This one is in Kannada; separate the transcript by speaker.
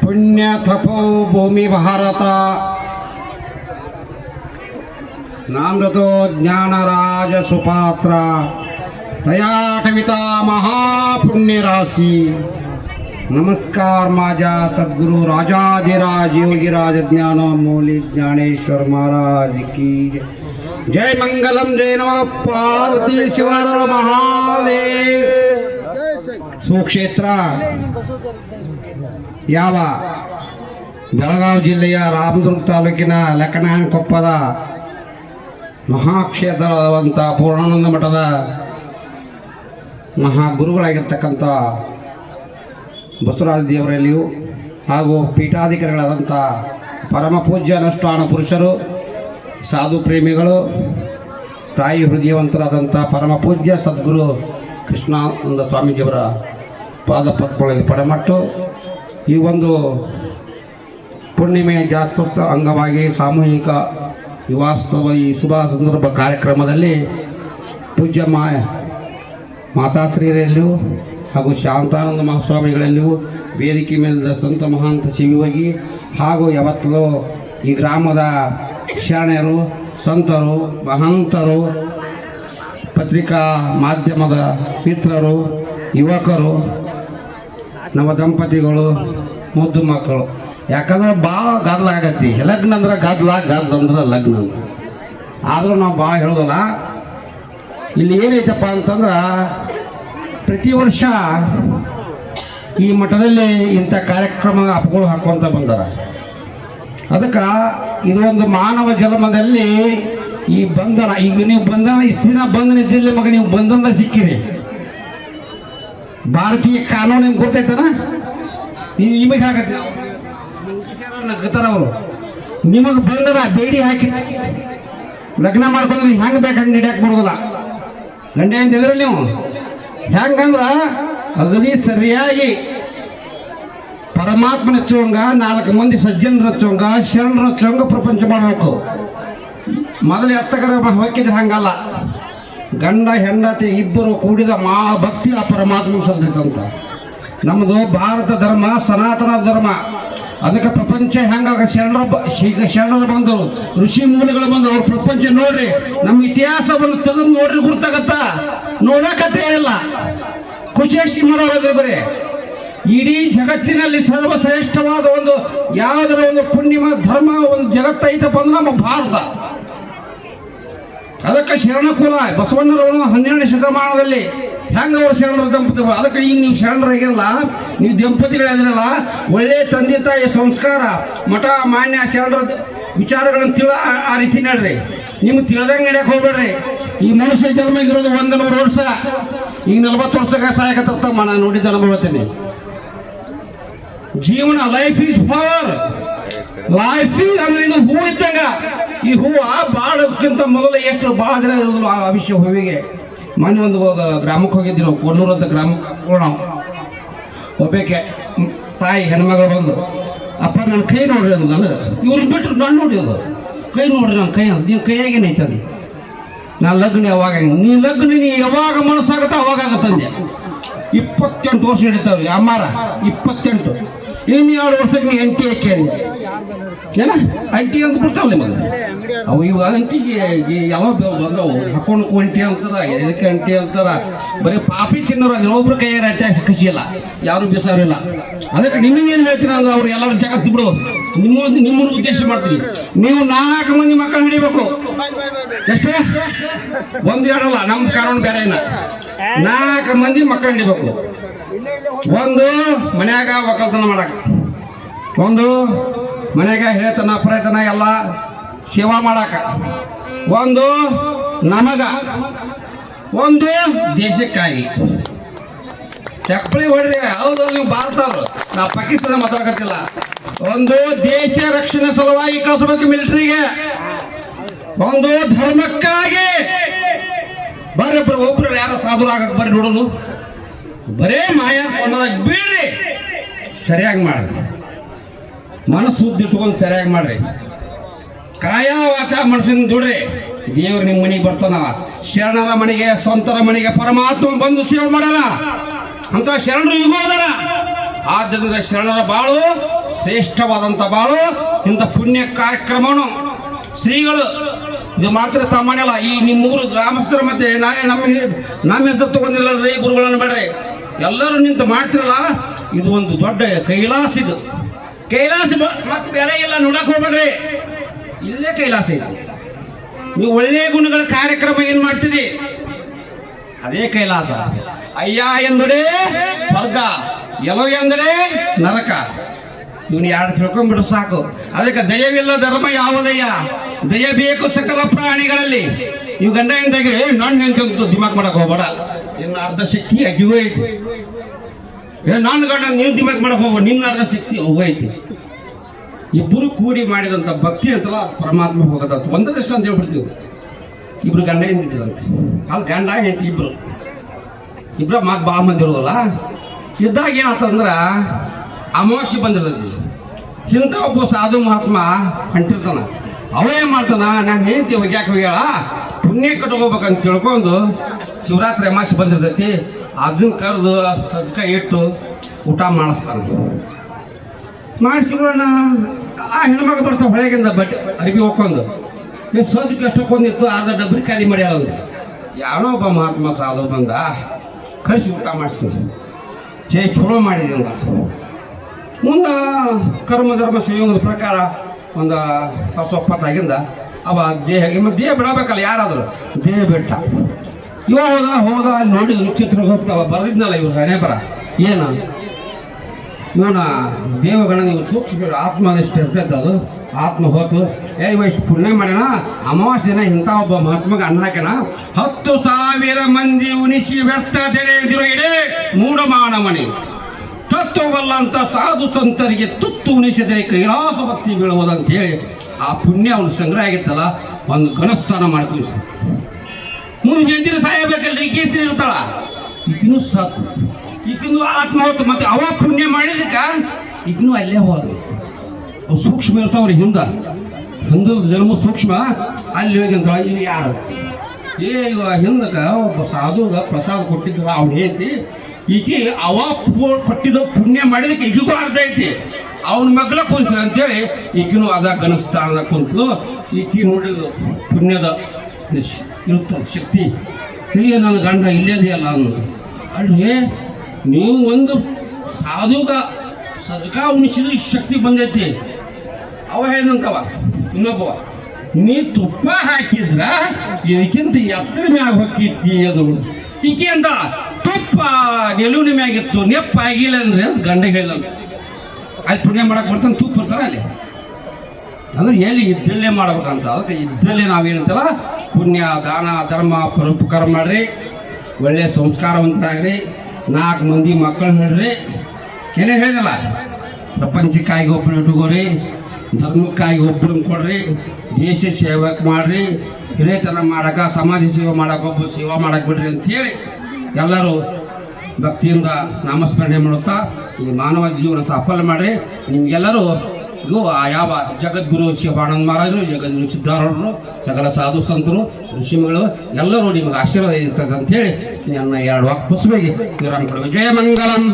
Speaker 1: ಪುಣ್ಯ ತಪೋ ಭೂಮಿ ಭಾರತ ನಾಂದತೋ ಜ್ಞಾನರಾಜ ಸುಪಾತ್ರ तयाटविता महापुण्यराशी नमस्कार माझ्या सद्गुरु राजाधिराज योगीराज ज्ञान मौली ज्ञानेश्वर महाराज की जय. जय मंगलम जय नम पार्वती शिवर महादेव ಸುಕ್ಷೇತ್ರ. ಯಾವ? ಬೆಳಗಾವಿ ಜಿಲ್ಲೆಯ ರಾಮದುರ್ಗ ತಾಲೂಕಿನ ಲೆಕ್ಕನಾಯನಕೊಪ್ಪದ ಮಹಾಕ್ಷೇತ್ರವಾದಂಥ ಪೂರ್ಣಾನಂದ ಮಠದ ಮಹಾಗುರುಗಳಾಗಿರ್ತಕ್ಕಂಥ ಬಸವರಾಜ ದೇವರಲ್ಲಿಯೂ ಹಾಗೂ ಪೀಠಾಧಿಕಾರಿಗಳಾದಂಥ ಪರಮ ಪೂಜ್ಯ ಅನುಷ್ಠಾನ ಪುರುಷರು, ಸಾಧು ಪ್ರೇಮಿಗಳು, ತಾಯಿ ಹೃದಯವಂತರಾದಂಥ ಪರಮ ಪೂಜ್ಯ ಸದ್ಗುರು ಕೃಷ್ಣಾನಂದ ಸ್ವಾಮೀಜಿಯವರ ಪಾದ ಪದ್ಮಗಳಿಗೆ ಪಡಮಟ್ಟು. ಈ ಒಂದು ಪೂರ್ಣಿಮೆ ಜಾಸ್ತೋತ್ಸವ ಅಂಗವಾಗಿ ಸಾಮೂಹಿಕ ವಿವಾಸ್ತವ ಈ ಶುಭ ಸಂದರ್ಭ ಕಾರ್ಯಕ್ರಮದಲ್ಲಿ ಪೂಜ್ಯ ಮಾ ಮಾತಾಶ್ರೀಯರಲ್ಲಿಯೂ ಹಾಗೂ ಶಾಂತಾನಂದ ಮಹಾಸ್ವಾಮಿಗಳಲ್ಲಿಯೂ ವೇದಿಕೆ ಮೇಲಿದ್ದ ಸಂತ ಮಹಾಂತ ಶಿವಯೋಗಿ ಹಾಗೂ ಯಾವತ್ತೂ ಈ ಗ್ರಾಮದ ಶರಣರು, ಸಂತರು, ಮಹಂತರು, ಪತ್ರಿಕಾ ಮಾಧ್ಯಮದ ಮಿತ್ರರು, ಯುವಕರು ನಮ್ಮ ದಂಪತಿಗಳು, ಮುದ್ದು ಮಕ್ಕಳು. ಯಾಕಂದ್ರೆ ಭಾಳ ಗದ್ದಲ ಆಗತ್ತಿ ಲಗ್ನ ಅಂದ್ರೆ ಗದ್ದಲ ಗದ್ದಲ ಅಂದ್ರೆ ಲಗ್ನ ಆದರೂ ನಾವು ಭಾಳ ಹೇಳೋದಲ್ಲ, ಇಲ್ಲಿ ಏನೈತಪ್ಪ ಅಂತಂದ್ರೆ, ಪ್ರತಿ ವರ್ಷ ಈ ಮಠದಲ್ಲಿ ಇಂಥ ಕಾರ್ಯಕ್ರಮ ಅಪಗಳು ಹಾಕುವಂತ ಬಂದಾರ. ಅದಕ್ಕೆ ಇದೊಂದು ಮಾನವ ಜನ್ಮದಲ್ಲಿ ಈ ಬಂಧನ, ಈಗ ನೀವು ಬಂಧನ ಇಷ್ಟು ದಿನ ಬಂಧನ ಇದ್ದಿಲ್ಲ, ಮಗ, ನೀವು ಬಂಧನ ಸಿಕ್ಕಿರಿ. ಭಾರತೀಯ ಕಾನೂನು ನಿಮ್ಗೆ ಗೊತ್ತೈತನ? ನೀವು ನಿಮಗೆ ಆಗತ್ತೆ ನಗ್ತಾರ ಅವರು ನಿಮಗೆ ಬಂದರ ಬೇಡಿ ಹಾಕಿ. ಲಗ್ನ ಮಾಡ್ಕೊಂಡ್ರೆ ಹೆಂಗೆ ಬೇಕು ಹಂಗೆ ಹಿಡಿಯಕ್ಕೆ ಬರೋದಿಲ್ಲ. ಗಂಡ ಅಂತಿದ್ರಿ ನೀವು? ಹೆಂಗಂದ್ರ ಅಗದಿ ಸರಿಯಾಗಿ ಪರಮಾತ್ಮನ ಹಚ್ಚುವಂಗ ನಾಲ್ಕು ಮಂದಿ ಸಜ್ಜನರ ಹಚ್ಚುವಂಗ ಶರಣರ ಹಚ್ಚುವಂಗ ಪ್ರಪಂಚ ಮಾಡಬೇಕು. ಮೊದಲು ಎತ್ತಕರ ಹೊಕ್ಕಿದ್ರೆ ಹಂಗಲ್ಲ. ಗಂಡ, ಹೆಂಡತಿ, ಇಬ್ಬರು ಕೂಡಿದ ಮಹಾಭಕ್ತಿ ಆ ಪರಮಾತ್ಮ ಸಲ್ತೈತಂತ ನಮ್ಮದು ಭಾರತ ಧರ್ಮ, ಸನಾತನ ಧರ್ಮ. ಅದಕ್ಕೆ ಪ್ರಪಂಚ ಹೆಂಗಾಗ ಶರಣರ ಈಗ ಶರಣರು ಬಂದರು ಋಷಿ ಮೂಲಗಳು ಬಂದರು ಅವ್ರ ಪ್ರಪಂಚ ನೋಡ್ರಿ, ನಮ್ಮ ಇತಿಹಾಸವನ್ನು ತೆಗೆದು ನೋಡ್ರಿ ಗುರ್ತಾಗತ್ತ. ನೋಡಕತ್ತೆ ಇಲ್ಲ. ಖುಷಿ ಮಾಡೋದ್ರೆ ಬರೀ, ಇಡೀ ಜಗತ್ತಿನಲ್ಲಿ ಸರ್ವಶ್ರೇಷ್ಠವಾದ ಒಂದು, ಯಾವುದರ ಒಂದು ಪುಣ್ಯಮ, ಧರ್ಮ, ಒಂದು ಜಗತ್ತೈತಪ್ಪ ಅಂದ್ರೆ ನಮ್ಮ ಭಾರತ. ಅದಕ್ಕೆ ಶರಣಕುಲ ಬಸವಣ್ಣರವರು ಹನ್ನೆರಡನೇ ಶತಮಾನದಲ್ಲಿ ಹೆಂಗ ಅವರು ಶರಣರು ದಂಪತಿ ಅದಕ್ಕೆ ಈಗ ನೀವು ಶರಣರಾಗಿರಲ್ಲ, ನೀವು ದಂಪತಿಗಳಾದ್ರಲ್ಲ, ಒಳ್ಳೆ ತಂದೆ ತಾಯಿ ಸಂಸ್ಕಾರ, ಮಠ ಮಾನ್ಯ ಶರಣರ ವಿಚಾರಗಳನ್ನು ತಿಳ ಆ- ರೀತಿ ನಡ್ರಿ. ನಿಮ್ಗೆ ತಿಳ್ದಂಗೆ ನಡೆಯಕ್ಕೆ ಹೋಗ್ಬೇಡ್ರಿ. ಈ ಮನುಷ್ಯ ಜನ್ಮ ಇರೋದು ಒಂದು ನೂರು ವರ್ಷ. ಈಗ ನಲವತ್ತು ವರ್ಷಕ್ಕೆ ಸಾಯಕತ್ತಮ್ಮ ನಾನು ನೋಡಿದ್ದ ಅನುಭವತೀನಿ ಜೀವನ ಲೈಫ್ ಈಸ್ ಪವರ್ ಲೈಫ್ ಅಂದ್ರೆ ಇದು ಹೂ ಇದ್ದಂಗ. ಈ ಹೂವು ಬಾಳಕ್ಕಿಂತ ಮೊದಲು ಎಷ್ಟು ಭಾಳ ದಿನ ಇರೋದಿಲ್ಲ ಆ ವಿಷಯ ಹೂವಿಗೆ. ಮೊನ್ನೆ ಒಂದು ಗ್ರಾಮಕ್ಕೆ ಹೋಗಿದ್ವಿ ನಾವು ಕೊಣ್ಣೂರು ಅಂತ ಗ್ರಾಮಕ್ಕೆ ಒಬ್ಬಕ್ಕೆ ತಾಯಿ ಹೆಣ್ಮಗಳು ಬಂದು, ಅಪ್ಪ, ನನ್ನ ಕೈ ನೋಡ್ರಿ ಅದು ನಾನು ಇವ್ರು ಬಿಟ್ಟರು ನಾನು ನೋಡಿ ಅದು. ಕೈ ನೋಡ್ರಿ ನನ್ನ ಕೈ ನೀವು ಕೈಯಾಗೇನೈತೆ ಅದು. ನಾನು ಲಗ್ನ ಯಾವಾಗ ನೀ ಲಗ್ನ, ನೀ ಯಾವಾಗ ಆಗುತ್ತೆ ಅವಾಗ ಆಗತ್ತಂದೆ. ಇಪ್ಪತ್ತೆಂಟು ವರ್ಷ ನಡೀತಾವ್ರಿ, ಅಮ್ಮಾರ, ಇಪ್ಪತ್ತೆಂಟು. ಇನ್ನು ಎರಡು ವರ್ಷಕ್ಕೆ ನೀವು ಅಂಟಿ ಹಾಕಿ ಏನ? ಅಂಟಿ ಅಂತ ಬಿಡ್ತಾವ ನಿಮಗೆ? ಅವು ಇವಾಗ ಅಂಟಿಗೆ ಯಾವ ಬಂದವು? ಹಾಕೊಂಡು ಅಂಟಿ ಅಂತಾರ, ಎದಕ್ಕೆ ಅಂಟಿ ಅಂತಾರ? ಬರೀ ಪಾಪಿ ತಿನ್ನೋರು ಅದ್ರ ಒಬ್ರು ಕೈಯಾರ ಅಟ್ಯಾಕ್ ಕಸಿಯಲ್ಲ ಯಾರು ಬೇಸಾರಿಲ್ಲ ಅದಕ್ಕೆ ನಿಮಗೇನು ಹೇಳ್ತೀರ ಅಂದ್ರೆ ಅವ್ರು ಎಲ್ಲರೂ ಜಗತ್ತು ಬಿಡು. ನಿಮ್ಮ ನಿಮ್ಮ ಉದ್ದೇಶ ಮಾಡ್ತೀನಿ. ನೀವು ನಾಲ್ಕು ಮಂದಿ ಮಕ್ಕಳು ಹಿಡಿಬೇಕು. ಎಷ್ಟೇ? ಒಂದು ಎರಡಲ್ಲ ನಮ್ಮ ಕಾರಣ ಬೇರೆ ಇಲ್ಲ. ನಾಲ್ಕು ಮಂದಿ ಮಕ್ಕಳು ಹಿಡಿಬೇಕು. ಒಂದು ಮನ್ಯಾಗ ಒಕ್ಕಲ್ತನ ಮಾಡಕ. ಒಂದು ಮನ್ಯಾಗ ಹೇಳ್ತನ, ಪ್ರಯತ್ನ ಎಲ್ಲ ಸೇವಾ ಮಾಡಾಕ. ಒಂದು ನಮಗ. ಒಂದು ದೇಶಕ್ಕಾಗಿ. ಚಪ್ಪಳಿ ಹೊಡ್ರಿ, ಹೌದು, ನೀವು ಭಾರತ ಅವರು ನಾ ಪಾಕಿಸ್ತಾನ ಮಾತಾಡಕತ್ತಿಲ್ಲ. ಒಂದು ದೇಶ ರಕ್ಷಣೆ ಸಲುವಾಗಿ ಕಳಿಸ್ಬೇಕು ಮಿಲಿಟರಿಗೆ. ಒಂದು ಧರ್ಮಕ್ಕಾಗಿ. ಬರ್ರಿ ಒಬ್ರು ಯಾರು ಸಾಧುರಾಗಕ್ಕೆ ಬರ್ರಿ ನೋಡೋದು. ಬರೇ ಮಾಯಾ ಕೊಂಡದಾಗ ಬೀಳ್ರಿ. ಸರಿಯಾಗಿ ಮಾಡ್ರಿ. ಮನಸ್ಸು ಇಟ್ಕೊಂಡು ಸರಿಯಾಗಿ ಮಾಡ್ರಿ. ಕಾಯ ವಾಚ ಮನಸ್ಸಿನ ದುಡ್ರಿ. ದೇವ್ರು ನಿಮ್ಮ ಮನೆಗೆ ಬರ್ತಾನ. ಶರಣರ ಮನೆಗೆ, ಸ್ವಂತರ ಮನೆಗೆ ಪರಮಾತ್ಮ ಬಂದು ಸೇವೆ ಮಾಡಲ್ಲ. ಅಂತ ಶರಣರು ಈಗ ಆದ್ದರಿಂದ ಶರಣರ ಬಾಳು ಶ್ರೇಷ್ಠವಾದಂಥ ಬಾಳು, ಇಂಥ ಪುಣ್ಯ ಕಾರ್ಯಕ್ರಮನು. ಶ್ರೀಗಳು, ಇದು ಮಾತ್ರ ಸಾಮಾನ್ಯ ಅಲ್ಲ. ಈ ನಿಮ್ಮೂರು ಗ್ರಾಮಸ್ಥರು ಮತ್ತೆ ನಾನೇ ನಮ್ಮ ನಮ್ಮ ಹೆಸರು ತಗೊಂಡಿಲ್ಲ ರೀ ಗುರುಗಳನ್ನು ಬೇಡ್ರಿ. ಎಲ್ಲರೂ ನಿಂತು ಮಾಡ್ತಿರಲ್ಲ? ಇದು ಒಂದು ದೊಡ್ಡ ಕೈಲಾಸ ಇದು. ಕೈಲಾಸ ಮತ್ತೆ ಬೇರೆ ಇಲ್ಲ ನೋಡಕ್ ಹೋಗ್ಬೇಡ್ರಿ. ಇಲ್ಲೇ ಕೈಲಾಸ ಇದೆ. ನೀವು ಒಳ್ಳೆಯ ಗುಣಗಳ ಕಾರ್ಯಕ್ರಮ ಏನು ಮಾಡ್ತೀರಿ? ಅದೇ ಕೈಲಾಸ. ಅಯ್ಯ ಎಂದರೆ ಸ್ವರ್ಗ ಎಲೋ ಎಂದರೆ ನರಕ. ಇವನು ಯಾರು ತಿಳ್ಕೊಂಡ್ಬಿಡು ಸಾಕು. ಅದಕ್ಕೆ ದಯವಿಲ್ಲ ಧರ್ಮ ಯಾವುದಯ್ಯ? ದಯ ಬೇಕು ಸಕಲ ಪ್ರಾಣಿಗಳಲ್ಲಿ. ಇವು ಗಂಡ ಏ, ನಾನು ಹೋಗ್ತು ದಿಮಾಕ್ ಮಾಡಕ್ ಹೋಗ್ಬೇಡ. ಇನ್ನು ಅರ್ಧ ಶಕ್ತಿ ಅಗಿಗೂ ಐತಿ. ಏ, ನಾನು ಗಂಡ ನೀವು ದಿಮಾಕ್ ಮಾಡಕ್ ಹೋಗ್ಬೇಡ, ನಿನ್ನ ಅರ್ಧ ಶಕ್ತಿ ಅವು ಐತಿ. ಇಬ್ಬರು ಕೂಡಿ ಮಾಡಿದಂಥ ಭಕ್ತಿ ಅಂತಲ್ಲ ಪರಮಾತ್ಮ ಹೋಗದ. ಒಂದದಷ್ಟು ಅಂತ ಹೇಳ್ಬಿಡ್ತೀವಿ. ಇಬ್ರು ಗಂಡ ಹೆಂಡಿದ್ರಂತೆ ಅಲ್ಲಿ ಗಂಡ ಹೆಂಡತಿ ಇಬ್ರು. ಇಬ್ರ ಮಾತು ಭಾಳ ಮಂದಿ ಇರೋದಲ್ಲ. ಇದ್ದಾಗ ಏನಂತಂದ್ರ, ಅಮಾವಾಸ್ಯೆ ಬಂದಿರ್ತೈತಿ. ಇಂಥ ಒಬ್ಬ ಸಾಧು ಮಹಾತ್ಮ ಹೊಂಟಿರ್ತಾನ ಅವೇ ಮಾಡ್ತಾನ, ನಾನು ಹೆಂಡತಿ ಒಗ್ಯಾಕೆ ಹೋಗ್ಯಾಳ ಪುಣ್ಯ ಕಟ್ಕೋಬೇಕಂತ ತಿಳ್ಕೊಂಡು ಶಿವರಾತ್ರಿ ಅಮಾಸೆ ಬಂದಿರ್ತೈತಿ. ಅದನ್ನ ಕರೆದು ಸಜ್ಕ ಇಟ್ಟು ಊಟ ಮಾಡಿಸ್ತಾನೆ. ಮಾಡಿಸ್ಕೊಳ್ಳೋಣ. ಆ ಹೆಣ್ಮಗ ಬರ್ತಾವೆ ಹೊಳೆಗಿಂದ ಬಟ್ ಅರಿವಿ ಹೋಗ್ಕೊಂಡು. ನೀವು ಸೋಜು ಕೊಂದಿತ್ತು ಅರ್ಧ ಡಬ್ರಿ ಖಾಲಿ ಮಾಡಿ ಅವ್ರು. ಯಾರೋ ಒಬ್ಬ ಮಹಾತ್ಮ ಸಾಧು ಬಂದ, ಕರೆಸಿ ಊಟ ಮಾಡಿಸ್ತೀನಿ. ಜೈ ಚಲೋ ಮಾಡಿದೆ ಮುಂದ ಮುಂದೆ ಕರ್ಮ ಧರ್ಮ ಸಂಯೋಗದ ಪ್ರಕಾರ ಒಂದು ಹೊಸ ಒಪ್ಪತ್ತಾಗಿಂದ ಅವ ದೇಹ ದೇಹ ಬಿಡಬೇಕಲ್ಲ ಯಾರಾದರೂ? ದೇಹ ಬಿಟ್ಟ. ಇವ ಹೋದ ಹೋದ, ಅಲ್ಲಿ ನೋಡಿ ಚಿತ್ರ ಹೋಗ್ತಾವ ಬರೆದಿದ್ನಲ್ಲ ಇವ್ರು ಹಣೆ ಏನ? ಇವನ ದೇವಗಣ ನೀವು ಸೂಕ್ಷ್ಮ ಆತ್ಮ ಎಷ್ಟು ಇರ್ತೈತೆ ಅದು. ಆತ್ಮ ಹೋತು ಏ, ಇವ ಇಷ್ಟು ಪುಣ್ಯ ಮಾಡ್ಯಾನ? ಅಮಾವಾಸ್ಯ ದಿನ ಇಂಥ ಒಬ್ಬ ಮಹಾತ್ಮಗೆ ಅನ್ನ ಹಾಕ್ಯಾನ. ಹತ್ತು ಸಾವಿರ ಮಂದಿ ಉಣಿಸಿ ವ್ಯರ್ಥ ತೆರೆದಿರೋ ಇಡೇ ಮೂಢ ಮಾನವನಿ. ತತ್ವವಲ್ಲಂತ ಸಾಧು ಸಂತರಿಗೆ ತುತ್ತು ಉಣಿಸಿದರೆ ಕೈಲಾಸ ಭಕ್ತಿ ಬೀಳುವುದಂತ ಹೇಳಿ ಆ ಪುಣ್ಯ ಅವನು ಸಂಗ್ರಹ ಆಗಿತ್ತಲ್ಲ, ಒಂದು ಘನಸ್ಥಾನ ಮಾಡ್ಕೊಂಡು ಮುಂದೆ ಎಂದಿನ ಈ ಕೇಸರಿ ಇರ್ತಾಳ. ಈಗಿನೂ ಸಾಕು. ಈಗಿನೂ ಆತ್ಮ ಹೋತು ಮತ್ತೆ ಅವ ಪುಣ್ಯ ಮಾಡಿದಕ್ಕ ಈಗಿನೂ ಅಲ್ಲೇ ಹೋದ ಅವು ಸೂಕ್ಷ್ಮ ಇರ್ತಾವ್ರಿ ಹಿಂದ. ಹಿಂದದ ಜನ್ಮ ಸೂಕ್ಷ್ಮ, ಅಲ್ಲಿ ಹೋಗಿ ಅಂತ ಇಲ್ಲಿ ಯಾರು? ಏ, ಇವ ಹಿಂದಕ ಒಬ್ಬ ಸಾಧುಗ ಪ್ರಸಾದ ಕೊಟ್ಟಿದ್ರ, ಅವ್ನು ಹೇಳ್ತಿ ಈಕಿ ಅವ ಕೊಟ್ಟಿದ ಪುಣ್ಯ ಮಾಡಿದಕ್ಕೆ ಈಗಿಗೂ ಅರ್ಧ ಐತಿ. ಅವನ ಮಗ್ಲ ಕುಂತ ಅಂತೇಳಿ ಈಕಿನೂ ಅದ ಗಣಸ್ಥಾನದ ಕುಂತು ಈಕಿ ನೋಡಿದ್ರು ಪುಣ್ಯದ ಇರ್ತದೆ ಶಕ್ತಿ. ಈಗ ನನ್ನ ಗಂಡ ಇಲ್ಲೇದೆಯಲ್ಲ ಅನ್ನೋದು ಅಲ್ಲಿ, ನೀವು ಒಂದು ಸಾಧುಗ ಸಜ್ಕಾ ಉಣಿಸಿದ್ರೆ ಶಕ್ತಿ ಬಂದೈತಿ. ಅವ ಹೇಳಿದಂತವ, ಇನ್ನೊಬ್ಬವ. ನೀ ತುಪ್ಪ ಹಾಕಿದ್ರ ಇದಕ್ಕಿಂತ ಎತ್ತರ ಮ್ಯಾಗ ಹೊಕ್ಕಿತ್ತಿ ಅದು? ಈಕೆ ತುಪ್ಪ ಗೆಲುವಿನ ಮ್ಯಾಗಿತ್ತು, ನೆಪ್ಪ ಆಗಿಲ್ಲ ಅಂದ್ರೆ ಅಂತ ಗಂಡ ಹೇಳಲ್ಲ ಆಯ್ತು ಪುಣ್ಯ ಮಾಡಕ್ ಬರ್ತಾನೆ, ತುಪ್ಪ ಬರ್ತಾರ ಅಲ್ಲಿ. ಅಂದ್ರೆ ಎಲ್ಲಿ ಇದ್ದಲ್ಲೇ ಮಾಡ್ಬೇಕಂತ, ಅದಕ್ಕೆ ಇದ್ದಲ್ಲೇ ನಾವೇನಂತಲ್ಲ ಪುಣ್ಯ, ದಾನ, ಧರ್ಮ, ಪರೋಪಕಾರ ಮಾಡ್ರಿ, ಒಳ್ಳೆ ಸಂಸ್ಕಾರವಂತರಾಗ್ರಿ, ನಾಲ್ಕು ಮಂದಿ ಮಕ್ಕಳು ಹೇಳ್ರಿ. ಏನೇ ಹೇಳಿದಲ್ಲ? ಪ್ರಪಂಚಕ್ಕಾಗಿ ಒಬ್ಬರು ಇಟ್ಕೋರಿ ಧರ್ಮಕ್ಕಾಗಿ ಒಬ್ಬರನ್ನ ಕೊಡ್ರಿ, ದೇಶ ಸೇವಕ್ಕೆ ಮಾಡ್ರಿ ಹಿರೇತನ ಮಾಡಕ, ಸಮಾಜ ಸೇವೆ ಮಾಡಕ್ಕೆ ಒಬ್ಬರು ಸೇವಾ ಮಾಡಕ್ಕೆ ಬಿಡ್ರಿ ಅಂತೇಳಿ ಎಲ್ಲರೂ ಭಕ್ತಿಯಿಂದ ನಾಮಸ್ಮರಣೆ ಮಾಡುತ್ತಾ ಈ ಮಾನವ ಜೀವನ ಸಫಲ ಮಾಡ್ರಿ. ನಿಮಗೆಲ್ಲರೂ ಇದು ಆ ಯಾವ ಜಗದ್ಗುರು ಶಿವಾನಂದ ಮಹಾರಾಜರು, ಜಗದ್ಗುರು ಸಿದ್ಧಾರೂಢರು, ಸಕಲ ಸಾಧು ಸಂತರು ಋಷಿಮಗಳು ಎಲ್ಲರೂ ನಿಮಗೆ ಆಶೀರ್ವಾದ ಇರ್ತದೆ ಅಂತೇಳಿ ನನ್ನ ಎರಡು ವಾಕ್ ಪುಸ್ತಕ ವಿರಾಮ ಜಯ ಮಂಗಲಂ.